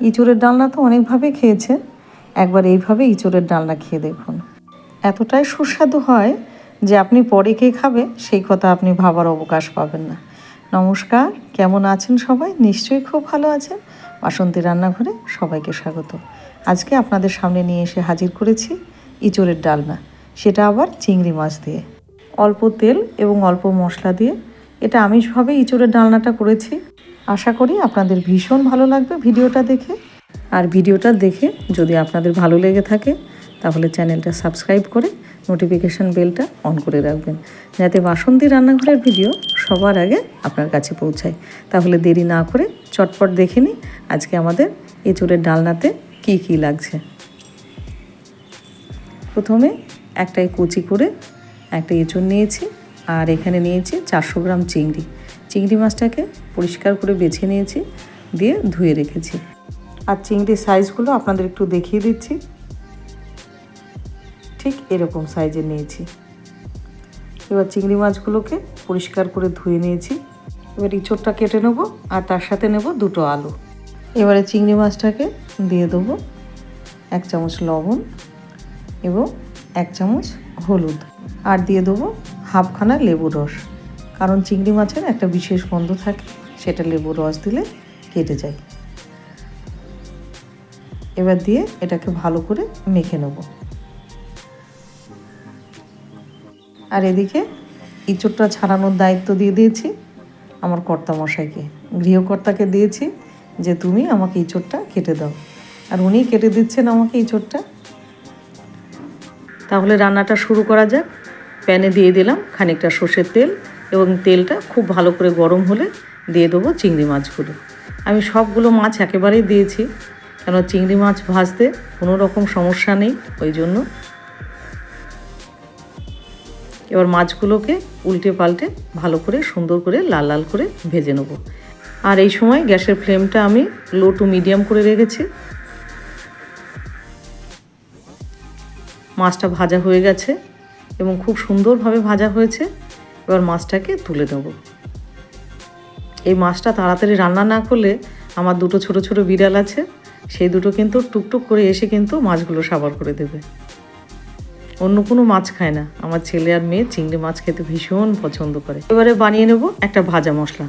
ইঁচড়ের ডালনা তো অনেকভাবে খেয়েছেন একবার এইভাবে ইঁচড়ের ডালনা খেয়ে দেখুন। এতটাই সুস্বাদু হয় যে আপনি পরে কে খাবে, সেই কথা আপনি ভাবার অবকাশ পাবেন না। নমস্কার, কেমন আছেন সবাই? নিশ্চয়ই খুব ভালো আছেন। বাসন্তী রান্নাঘরে সবাইকে স্বাগত। আজকে আপনাদের সামনে নিয়ে এসে হাজির করেছি ইঁচড়ের ডালনা। সেটা আবার চিংড়ি মাছ দিয়ে। অল্প তেল এবং অল্প মশলা দিয়ে। এটা আমিষভাবে ইঁচড়ের ডালনাটা করেছি। আশা করি আপনাদের ভীষণ ভালো লাগবে ভিডিওটা দেখে। আর ভিডিওটা দেখে যদি আপনাদের ভালো লেগে থাকে, তাহলে চ্যানেলটা সাবস্ক্রাইব করে নোটিফিকেশান বেলটা অন করে রাখবেন, যাতে বাসন্তী রান্নাঘরের ভিডিও সবার আগে আপনার কাছে পৌঁছায়। তাহলে দেরি না করে চটপট দেখে নিই আজকে আমাদের এঁচুড়ের ডালনাতে কি কি লাগছে। প্রথমে একটাই কুচি করে একটা এঁচুড় নিয়েছি, আর এখানে নিয়েছি চারশো গ্রাম চিংড়ি। চিংড়ি মাছটাকে পরিষ্কার করে বেছে নিয়েছি, দিয়ে ধুয়ে রেখেছি। আর চিংড়ির সাইজগুলো আপনাদের একটু দেখিয়ে দিচ্ছি। ঠিক এরকম সাইজের নিয়েছি। এবার চিংড়ি মাছগুলোকে পরিষ্কার করে ধুয়ে নিয়েছি। এবার ইঁচড়টা কেটে নেব, আর তার সাথে নেব দুটো আলু। এবারে চিংড়ি মাছটাকে দিয়ে দেবো এক চামচ লবণ এবং এক চামচ হলুদ। আর দিয়ে দেবো হাফখানা লেবু রস। কারণ চিংড়ি মাছের একটা বিশেষ গন্ধ থাকে, সেটা লেবুর রস দিলে কেটে যায়। এবার দিয়ে এটাকে ভালো করে মেখে নেব। আর এদিকে ইঁচড়টা ছাড়ানোর দায়িত্ব দিয়ে দিয়েছি আমার কর্তা মশাইকে গৃহকর্তাকে দিয়েছি যে, তুমি আমাকে ইঁচড়টা কেটে দাও। আর উনি কেটে দিচ্ছেন আমাকে ইঁচড়টা। তাহলে রান্নাটা শুরু করা যাক। প্যানে দিয়ে দিলাম খানিকটা সর্ষের তেল। এবং তেলটা খুব ভালো করে গরম হলে দিয়ে দেবো চিংড়ি মাছগুলো। আমি সবগুলো মাছ একেবারেই দিয়েছি কেন চিংড়ি মাছ ভাজতে কোনো রকম সমস্যা নেই, ওই জন্য। এবার মাছগুলোকে উল্টে পাল্টে ভালো করে, সুন্দর করে লাল লাল করে ভেজে নেব। আর এই সময় গ্যাসের ফ্লেমটা আমি লো টু মিডিয়াম করে রেখেছি। মাছটা ভাজা হয়ে গেছে এবং খুব সুন্দরভাবে ভাজা হয়েছে। এবার মাছটাকে তুলে দেবো এই মাছটা তাড়াতাড়ি রান্না না করলে আমার দুটো ছোট ছোট বিড়াল আছে, সেই দুটো কিন্তু টুকটুক করে এসে কিন্তু মাছগুলো সাবার করে দেবে। অন্য কোনো মাছ খায় না। আমার ছেলে আর মেয়ে চিংড়ি মাছ খেতে ভীষণ পছন্দ করে। এবারে বানিয়ে নেব একটা ভাজা মশলা।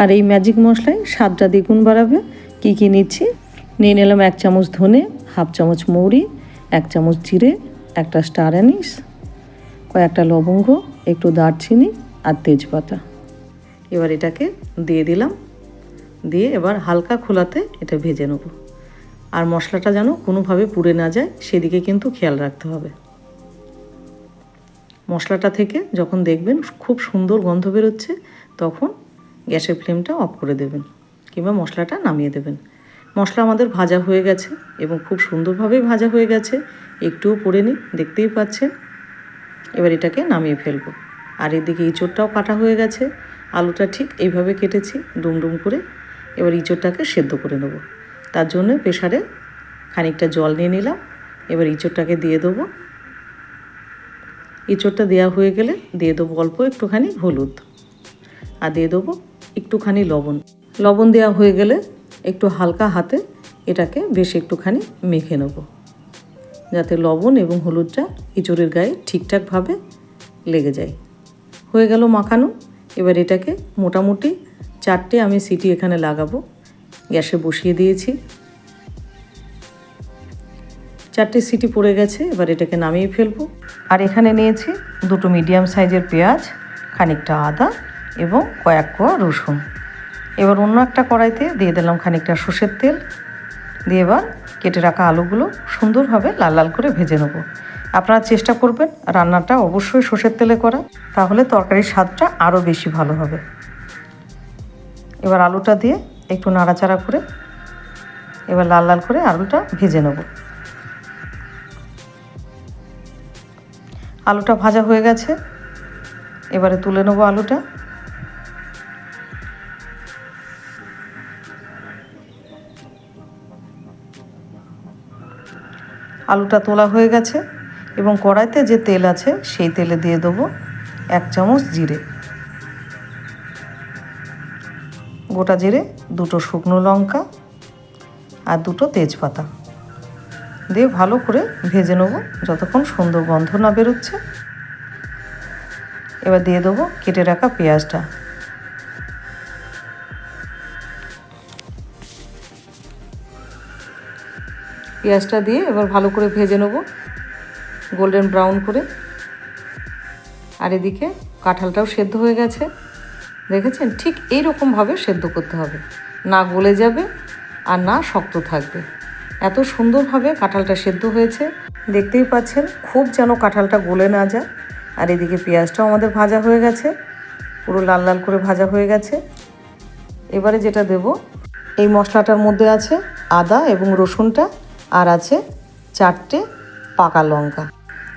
আর এই ম্যাজিক মশলায় স্বাদটা দ্বিগুণ বাড়াবে। কী কী নিচ্ছি? নিয়ে নিলাম এক চামচ ধনে, হাফ চামচ মৌরি, এক চামচ জিরে, একটা স্টার অ্যানিস কয়েকটা লবঙ্গ একটু দারচিনি আর তেজপাতা। এবার এটাকে দিয়ে দিলাম। দিয়ে এবার হালকা খোলাতে এটা ভেজে নেব। আর মশলাটা যেন কোনোভাবে পুড়ে না যায়, সেদিকে কিন্তু খেয়াল রাখতে হবে। মশলাটা থেকে যখন দেখবেন খুব সুন্দর গন্ধ বেরোচ্ছে, তখন গ্যাসের ফ্লেমটা অফ করে দেবেন কিংবা মশলাটা নামিয়ে দেবেন। মশলা আমাদের ভাজা হয়ে গেছে এবং খুব সুন্দরভাবেই ভাজা হয়ে গেছে। একটুও পড়ে নি দেখতেই পাচ্ছেন। এবার এটাকে নামিয়ে ফেলব। আর এদিকে ইঁচড়টাও কাটা হয়ে গেছে। আলুটা ঠিক এইভাবে কেটেছি, ডুমডুম করে। এবার ইঁচড়টাকে সেদ্ধ করে নেব। তার জন্য প্রেশারে খানিকটা জল নিয়ে নিলাম। এবার ইঁচড়টাকে দিয়ে দেবো। ইঁচড়টা দেওয়া হয়ে গেলে দিয়ে দেবো অল্প একটুখানি হলুদ। আর দিয়ে দেবো একটুখানি লবণ। লবণ দেওয়া হয়ে গেলে একটু হালকা হাতে এটাকে বেশ একটুখানি মেখে নেব। যাতে লবণ এবং হলুদটা ইঁচড়ের গায়ে ঠিকঠাকভাবে লেগে যায়। হয়ে গেল মাখানো। এবার এটাকে মোটামুটি চারটে আমি সিটি এখানে লাগাবো। গ্যাসে বসিয়ে দিয়েছি। চারটে সিটি পড়ে গেছে, এবার এটাকে নামিয়ে ফেলব। আর এখানে নিয়েছি দুটো মিডিয়াম সাইজের পেঁয়াজ, খানিকটা আদা এবং কয়েক কোয়া রসুন। এবার অন্য একটা কড়াইতে দিয়ে দিলাম খানিকটা সর্ষের তেল। দিয়ে এবার কেটে রাখা আলুগুলো সুন্দরভাবে লাল লাল করে ভেজে নেব। আপনারা চেষ্টা করবেন রান্নাটা অবশ্যই সর্ষের তেলে করা, তাহলে তরকারির স্বাদটা আরও বেশি ভালো হবে। এবার আলুটা দিয়ে একটু নাড়াচাড়া করে এবার লাল লাল করে আলুটা ভেজে নেব। আলুটা ভাজা হয়ে গেছে। এবারে তুলে নেব আলুটা। আলুটা তোলা হয়ে গেছে এবং কড়াইতে যে তেল আছে সেই তেলে দিয়ে দেবো এক চামচ জিরে। গোটা জিরে, দুটো শুকনো লঙ্কা আর দুটো তেজপাতা। দিয়ে ভালো করে ভেজে নেব যতক্ষণ সুন্দর গন্ধ না বেরোচ্ছে। এবার দিয়ে দেবো কেটে রাখা পেঁয়াজটা। পেঁয়াজটা দিয়ে এবার ভালো করে ভেজে নেব গোল্ডেন ব্রাউন করে। আর এদিকে কাঁঠালটাও সেদ্ধ হয়ে গেছে। দেখেছেন? ঠিক এই রকমভাবে সেদ্ধ করতে হবে। না গলে যাবে আর না শক্ত থাকবে। এত সুন্দরভাবে কাঁঠালটা সেদ্ধ হয়েছে। দেখতেই পাচ্ছেন, খুব যেন কাঁঠালটা গলে না যায়। আর এদিকে পেঁয়াজটাও আমাদের ভাজা হয়ে গেছে। পুরো লাল লাল করে ভাজা হয়ে গেছে। এবারে যেটা দেব, এই মশলাটার মধ্যে আছে আদা এবং রসুনটা। আর আছে চারটে পাকা লঙ্কা।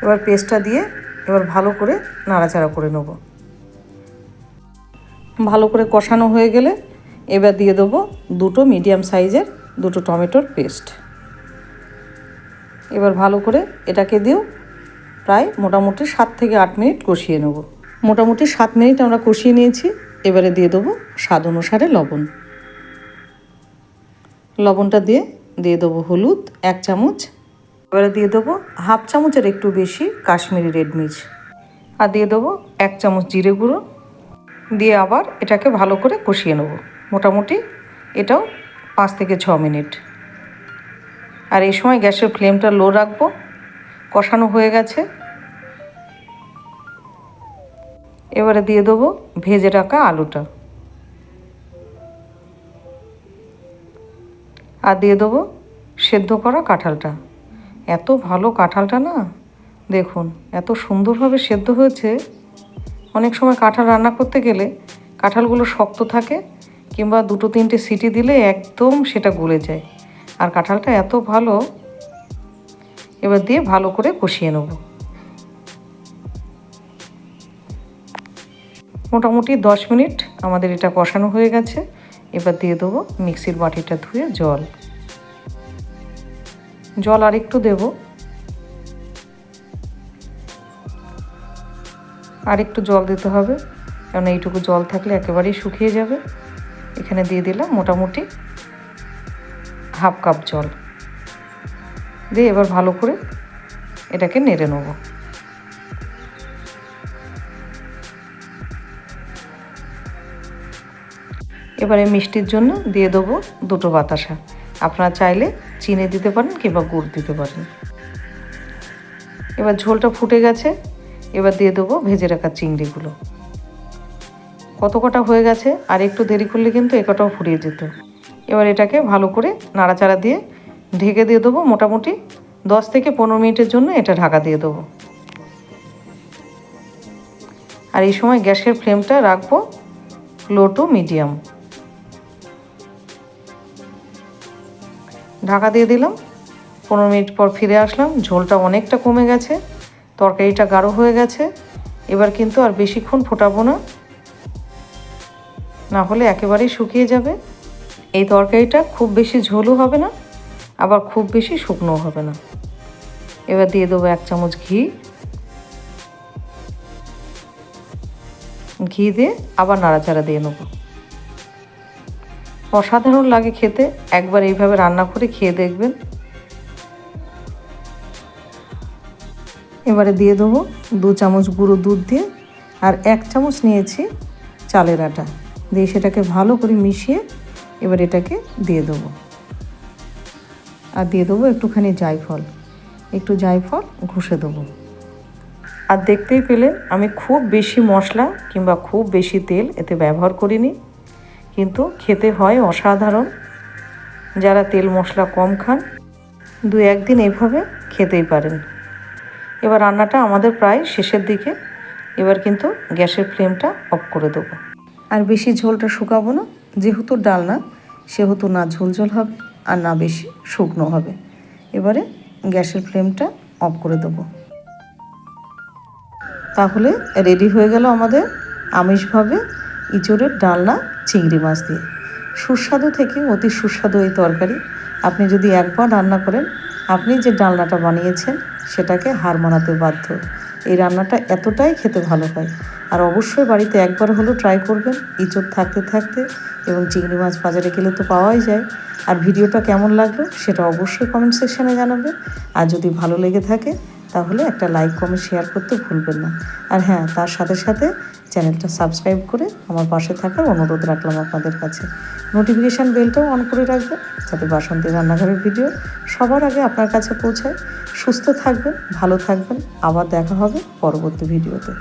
এবার পেস্টটা দিয়ে এবার ভালো করে নাড়াচাড়া করে নেব। ভালো করে কষানো হয়ে গেলে এবার দিয়ে দেবো দুটো মিডিয়াম সাইজের দুটো টমেটোর পেস্ট। এবার ভালো করে এটাকে দিয়েও প্রায় মোটামুটি সাত থেকে আট মিনিট কষিয়ে নেব। মোটামুটি সাত মিনিট আমরা কষিয়ে নিয়েছি, এবারে দিয়ে দেবো স্বাদ অনুসারে লবণ। লবণটা দিয়ে দিয়ে দেবো হলুদ, এক চামচ। এবারে দিয়ে দেবো হাফ চামচের একটু বেশি কাশ্মীরি রেড মির্চ। আর দিয়ে দেবো এক চামচ জিরে গুঁড়ো। দিয়ে আবার এটাকে ভালো করে কষিয়ে নেব। মোটামুটি এটাও পাঁচ থেকে ছ মিনিট। আর এই সময় গ্যাসের ফ্লেমটা লো রাখব। কষানো হয়ে গেছে। এবারে দিয়ে দেবো ভেজে রাখা আলুটা। আর দিয়ে দেবো সেদ্ধ করা কাঁঠালটা। এত ভালো কাঁঠালটা না, দেখুন, এত সুন্দরভাবে সেদ্ধ হয়েছে। অনেক সময় কাঁঠাল রান্না করতে গেলে কাঁঠালগুলো শক্ত থাকে কিংবা দুটো তিনটে সিটি দিলে একদম সেটা গলে যায়। আর কাঁঠালটা এত ভালো, এবার দিয়ে ভালো করে কষিয়ে নেব। মোটামুটি দশ মিনিট আমাদের এটা কষানো হয়ে গেছে। এবার দিয়ে দেবো মিক্সির বাটিটা ধুয়ে জল। জল আরেকটু দেব। আরেকটু জল দিতে হবে, কারণ এইটুকু জল থাকলে একেবারেই শুকিয়ে যাবে। এখানে দিয়ে দিলাম মোটামুটি হাফ কাপ জল। দিয়ে এবার ভালো করে এটাকে নেড়ে নেব। এবারে মিষ্টির জন্য দিয়ে দেবো দুটো বাতাসা। আপনারা চাইলে চিনি দিতে পারেন কিংবা গুড় দিতে পারেন। এবার ঝোলটা ফুটে গেছে, এবার দিয়ে দেবো ভেজে রাখা চিংড়িগুলো। কত কটা হয়ে গেছে, আর একটু দেরি করলে কিন্তু এ কটাও ফুরিয়ে যেত। এবার এটাকে ভালো করে নাড়াচাড়া দিয়ে ঢেকে দিয়ে দেবো মোটামুটি দশ থেকে পনেরো মিনিটের জন্য এটা ঢাকা দিয়ে দেবো। আর এই সময় গ্যাসের ফ্লেমটা রাখব লো টু মিডিয়াম। ঢাকা দিয়ে দিলাম। পনেরো মিনিট পর ফিরে আসলাম। ঝোলটা অনেকটা কমে গেছে। তরকারিটা গাঢ় হয়ে গেছে। এবার কিন্তু আর বেশিক্ষণ ফোটাবো না। না হলে একেবারেই শুকিয়ে যাবে। এই তরকারিটা খুব বেশি ঝোলও হবে না, আবার খুব বেশি শুকনোও হবে না। এবার দিয়ে দেবো এক চামচ ঘি। ঘি দিয়ে আবার নাড়াচাড়া দিয়ে নেব। অসাধারণ লাগে খেতে। একবার এইভাবে রান্না করে খেয়ে দেখবেন। এবারে দিয়ে দেবো দু চামচ গুঁড়ো দুধ দিয়ে আর এক চামচ নিয়েছি চালের আটা। দিয়ে সেটাকে ভালো করে মিশিয়ে এবার এটাকে দিয়ে দেবো। আর দিয়ে দেবো একটুখানি জায়ফল। একটু জায়ফল ঘষে দেবো। আর দেখতেই পেলেন আমি খুব বেশি মশলা কিংবা খুব বেশি তেল এতে ব্যবহার করিনি। কিন্তু খেতে হয় অসাধারণ। যারা তেল মশলা কম খান দু একদিন এইভাবে খেতেই পারেন। এবার রান্নাটা আমাদের প্রায় শেষের দিকে। এবার কিন্তু গ্যাসের ফ্লেমটা অফ করে দেবো। আর বেশি ঝোলটা শুকাবো না, যেহেতু ডাল না সেহেতু না ঝোল ঝোল হবে আর না বেশি শুকনো হবে। এবারে গ্যাসের ফ্লেমটা অফ করে দেবো। তাহলে রেডি হয়ে গেল আমাদের আমিষভাবে ইঁচড়ের ডালনা চিংড়ি মাছ দিয়ে। সুস্বাদু থেকে অতি সুস্বাদু এই তরকারি। আপনি যদি একবার রান্না করেন, আপনি যে ডালনাটা বানিয়েছেন, সেটাকে হার মানাতে বাধ্য। এই রান্নাটা এতটাই খেতে ভালো হয়। আর অবশ্যই বাড়িতে একবার হলেও ট্রাই করবেন। ইঁচড় থাকতে থাকতে এবং চিংড়ি মাছ বাজারে গেলে তো পাওয়াই যায়। আর ভিডিওটা কেমন লাগল, সেটা অবশ্যই কমেন্ট সেকশানে জানাবেন। আর যদি ভালো লেগে থাকে, তাহলে একটা লাইক কমেন্ট শেয়ার করতে ভুলবেন না। আর হ্যাঁ তার সাথে সাথে চ্যানেলটা সাবস্ক্রাইব করে আমার পাশে থাকার অনুরোধ রাখলাম আপনাদের কাছে। নোটিফিকেশান বেলটাও অন করে রাখবেন যাতে বাসন্তী রান্নাঘরের ভিডিও সবার আগে আপনার কাছে পৌঁছায়। সুস্থ থাকবেন, ভালো থাকবেন। আবার দেখা হবে পরবর্তী ভিডিওতে